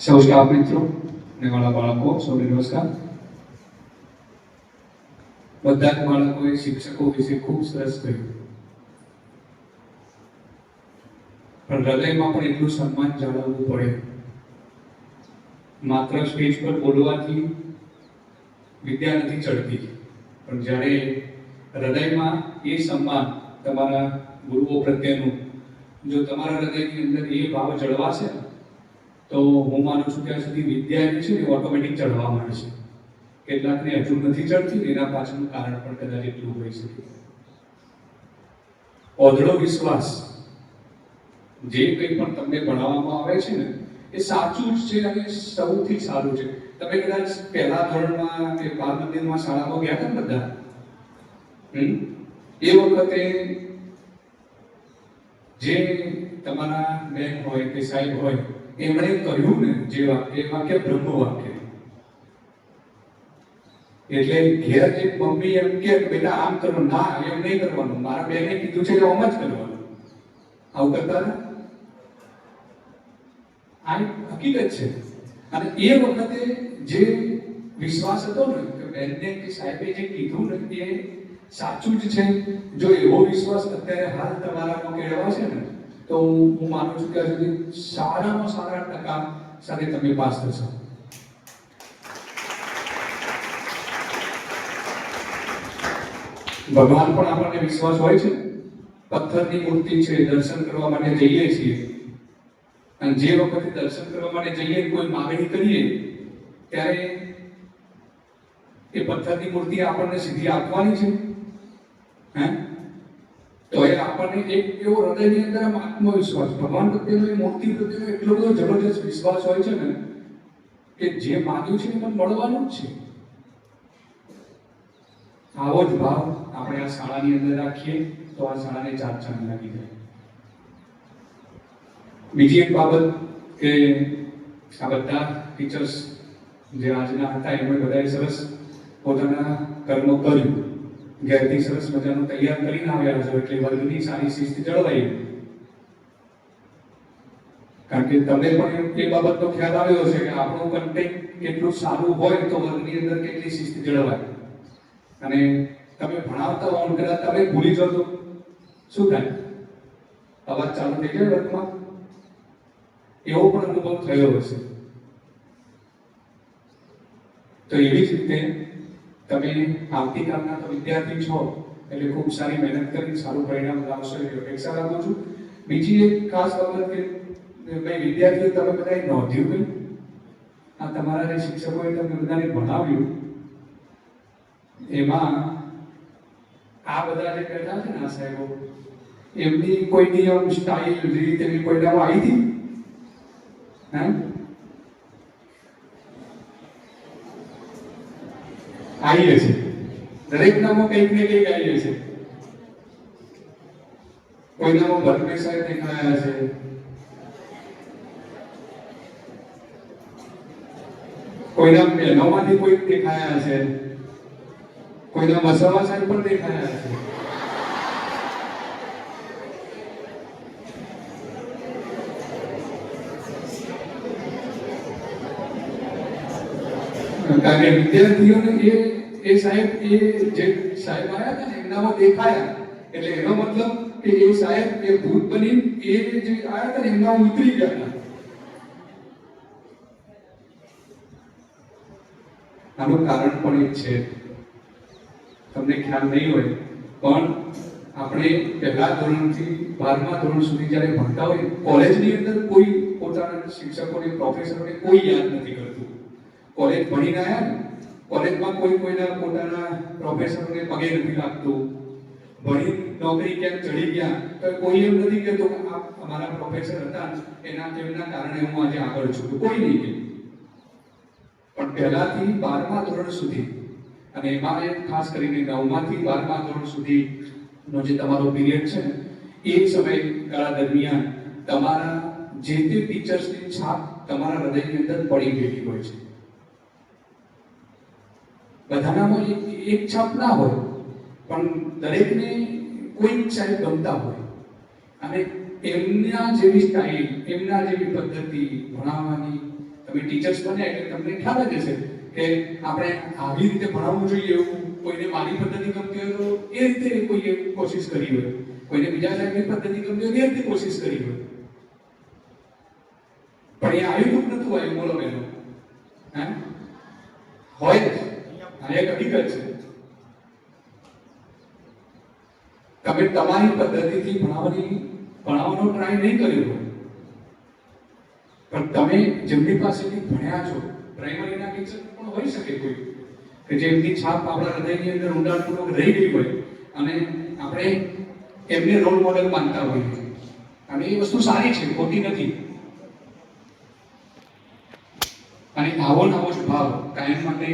સૌ સ્ટાફ મિત્રો અને વાળા બાળકો સૌને નમસ્કાર બધા જ બાળકોએ શિક્ષકો વિશે ખૂબ સરસ કહ્યું પણ હૃદયમાં પણ એટલું સન્માન જાળવવું પડે. માત્ર સ્ટેજ પર બોલવાથી વિદ્યા નથી ચડતી, પણ જ્યારે હૃદયમાં એ સન્માન તમારા ગુરુઓ પ્રત્યેનું, જો તમારા હૃદયની અંદર એ ભાવ જળવાશે ને તો હું માનું છું ત્યાં સુધી વિદ્યા છે ને ઓટોમેટિક ચડવા છે. કેટલાકને હજુ નથી ચડતી એના પાછળનું કારણ પણ કદાચ એટલું હોઈ શકે. ઓધળો વિશ્વાસ જે કંઈ પણ તમને ભણાવવામાં આવે છે ને, એ સાચું જ છે અને સૌથી સારું છે. તમે કદાચ પહેલા ધોરણમાં કે બાલ મંદિરમાં શાળામાં ગયા હતા બધા? એ વખતે જે તમારા બેન હોય કે સાહેબ હોય એમણે કહ્યું ને જે વાક્ય, એ વાક્ય બ્રહ્મ વાક્ય એટલે ઘેર જે મમ્મી એમ કે બેટા આમ કરો, ના, એમ નહીં કરવાનું. મારા બેને કીધું છે કે આમ જ કરવાનું. આવું કરતા આ હકીકત છે. અને એ વખતે જે વિશ્વાસ હતો ને, કે બેનને કે સાહેબે જે કીધું ને, એ સાચું જ છે. જો એવો વિશ્વાસ અત્યારે હાલ તમારામાં કેળવાશે ને તો હું માનું છું કે હજુ સારામાં સારા ટકા સાથે તમે પાસ થશો. ભગવાન પણ આપણને વિશ્વાસ હોય છે. પથ્થરની મૂર્તિ છે, દર્શન કરવા માટે જઈએ છીએ. અને જે વખતે દર્શન કરવા માટે જઈએ કોઈ માગણી કરીએ, ત્યારે એ પથ્થરની મૂર્તિ આપણને સીધી આપવાની છે. હે? આપણને એક એવો હૃદયની અંદર આત્મવિશ્વાસ, ભગવાન પ્રત્યેનો એ મૂર્તિ પ્રત્યેનો એટલો બધો જબરજસ્ત વિશ્વાસ હોય છે ને, કે જે માગ્યું છે એ મળવાનું જ છે. આવો જ ભાવ આપણે આ શાળાની અંદર રાખીએ તો આ શાળાને ચાર ચાંદ લાગી જાય. બીજી એક બાબત કે આ બધા ટીચર્સ જે આજના હતા, એમણે બધાએ સરસ પોતાના કર્મો કર્યું. ઘેરથી સરસ મજાનું તૈયાર કરીને આવ્યા છો એટલે વર્ગની સારી શિસ્ત જળવાઈ કારણ કે તમને પણ એ બાબતનો ખ્યાલ આવ્યો છે કે આપણું કન્ટેન્ટ કેટલું સારું હોય તો વર્ગની અંદર કેટલી શિસ્ત જળવાય. અને તમે ભણાવતા હો અને કદાચ તમે ભૂલી જતો શું થાય? અવાજ ચાલુ થઈ જાય વર્ગમાં એવો પણ અનુભવ થયો હશે. તો એવી જ રીતે તમે આવતીકાલના તો વિદ્યાર્થી છો, એટલે ખૂબ સારી મહેનત કરી, સારું પરિણામ લાવશો એવી અપેક્ષા રાખું છું. બીજી એક ખાસ બાબત કે ભાઈ વિદ્યાર્થીઓ તમે બધાએ નોંધ્યું કંઈ આ તમારા જે શિક્ષકોએ તમને બધાને ભણાવ્યું, એમાં આ બધા જે બેઠા છે ને આ સાહેબો, એમની કોઈ નિયમ, સ્ટાઇલ, રીત એવી કોઈ આવી હતી? હે? આવી હશે દરેક નામો કંઈક ને કંઈક આવી હશે કોઈનામાં ભરતભાઈ સાહેબ દેખાયા છે. કોઈના બહેનોમાંથી કોઈક દેખાયા છે. કોઈના મસાલા સાહેબ પણ દેખાયા છે. કારણ કે વિદ્યાર્થીઓને એ એ સાહેબ, એ જે સાહેબ આવ્યા હતા ને, એમનામાં દેખાયા. એટલે એનો મતલબ કે એ સાહેબ એ ભૂત બની, એ જે આવ્યા હતા ને, એમના ઉતરી ગયા હતા. આનું કારણ પણ એ છે. તમને ખ્યાલ નહીં હોય, પણ આપણે પહેલા ધોરણથી બારમા ધોરણ સુધી જ્યારે ભણતા હોય કોલેજની અંદર કોઈ પોતાના શિક્ષકોને પ્રોફેસરોને કોઈ યાદ નથી કરતું. કોલેજ ભણીને આવ્યા ને, કોલેજમાં કોઈ કોઈના પોતાના પ્રોફેસરોને પગે નથી લાગતું. ભણી, નોકરી ક્યાંક ચડી ગયા, તો કોઈ એમ નથી કહેતો કે આ અમારા પ્રોફેસર હતા, એના તેમના કારણે હું આજે આગળ છું. કોઈ નહીં કહે. પણ પહેલાથી બારમા ધોરણ સુધી, અને એમાં એ ખાસ કરીને નવમાથી બારમા ધોરણ સુધીનો જે તમારો પીરિયડ છે એ સમયગાળા દરમિયાન તમારા જે તે ટીચર્સની છાપ તમારા હૃદયની અંદર પડી ગયેલી હોય છે. બધાનામાં એક એક છાપ ના હોય, પણ દરેકને કોઈક સાહેબ ગમતા હોય. અને એમના જેવી સ્ટાઇલ એમના જેવી પદ્ધતિ ભણાવવાની તમે ટીચર્સ બને એટલે તમને ખ્યાલ જ હશે કે આપણે આવી રીતે ભણાવવું જોઈએ એવું કોઈને મારી પદ્ધતિ ગમતી હોય તો એ રીતે કોઈએ કોશિશ કરી હોય. કોઈને બીજા સાહેબની પદ્ધતિ ગમતી હોય એ રીતે કોશિશ કરી હોય. પણ એ આવ્યું નતું આવ્યું બોલો બેનો. હે? હોય જ. એક હકીકત છે. તમે તમારી પદ્ધતિથી ભણાવવાની, ભણાવવાનો ટ્રાય નહીં કર્યો હોય, પણ તમે જેમની પાસેથી ભણ્યા છો પ્રાઇમરીના ટીચર પણ હોઈ શકે કોઈ, કે જે એમની છાપ આપણા હૃદયની અંદર ઊંડાણપૂર્વક રહી ગઈ હોય, અને આપણે એમને રોલ મોડેલ માનતા હોઈએ અને એ વસ્તુ સારી છે, ખોટી નથી. અને આવો નવો જ ભાવ કાયમ માટે